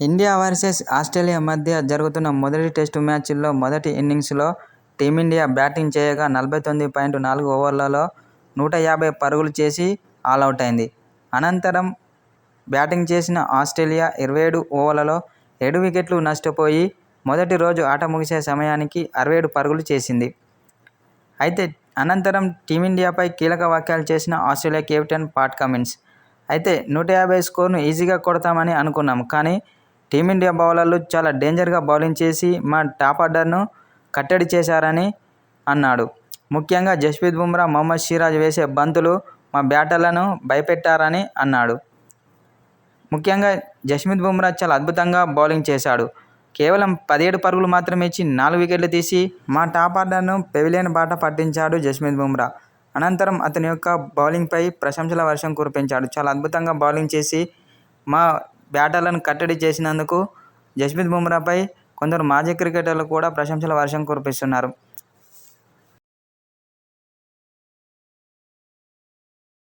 India versus Australia మధ్య జరుగుతున్న మొదటి టెస్టు మ్యాచ్లో మొదటి ఇన్నింగ్స్లో టీమిండియా బ్యాటింగ్ చేయగా నలభై తొమ్మిది పాయింట్ నాలుగు ఓవర్లలో నూట యాభై పరుగులు చేసి ఆలౌటైంది. అనంతరం బ్యాటింగ్ చేసిన ఆస్ట్రేలియా ఇరవై ఏడు ఓవర్లలో ఏడు వికెట్లు నష్టపోయి మొదటి రోజు ఆట ముగిసే సమయానికి అరవై ఏడు పరుగులు చేసింది. అయితే అనంతరం టీమిండియాపై కీలక వ్యాఖ్యలు చేసిన ఆస్ట్రేలియా కెప్టెన్ పాట్ కమిన్స్ అయితే నూట యాభై స్కోర్ను ఈజీగా కొడతామని అనుకున్నాం. కానీ టీమిండియా బౌలర్లు చాలా డేంజర్గా బౌలింగ్ చేసి మా టాప్ ఆర్డర్ను కట్టడి చేశారని అన్నాడు. ముఖ్యంగా జస్ప్రీత్ బుమ్రా, మొహమ్మద్ సిరాజ్ వేసే బంతులు మా బ్యాటర్లను భయపెట్టారని అన్నాడు. ముఖ్యంగా జస్మిత్ బుమ్రా చాలా అద్భుతంగా బౌలింగ్ చేశాడు. కేవలం పదిహేడు పరుగులు మాత్రమే ఇచ్చి నాలుగు వికెట్లు తీసి మా టాప్ ఆర్డర్ను పెవిలియన్ బాట పట్టించాడు జస్మిత్ బుమ్రా. అనంతరం అతని యొక్క బౌలింగ్పై ప్రశంసల వర్షం కురిపించాడు. చాలా అద్భుతంగా బౌలింగ్ చేసి మా బ్యాటర్లను కట్టడి చేసినందుకు జస్ప్రీత్ బుమ్రాపై కొందరు మాజీ క్రికెటర్లు కూడా ప్రశంసల వర్షం కురిపిస్తున్నారు.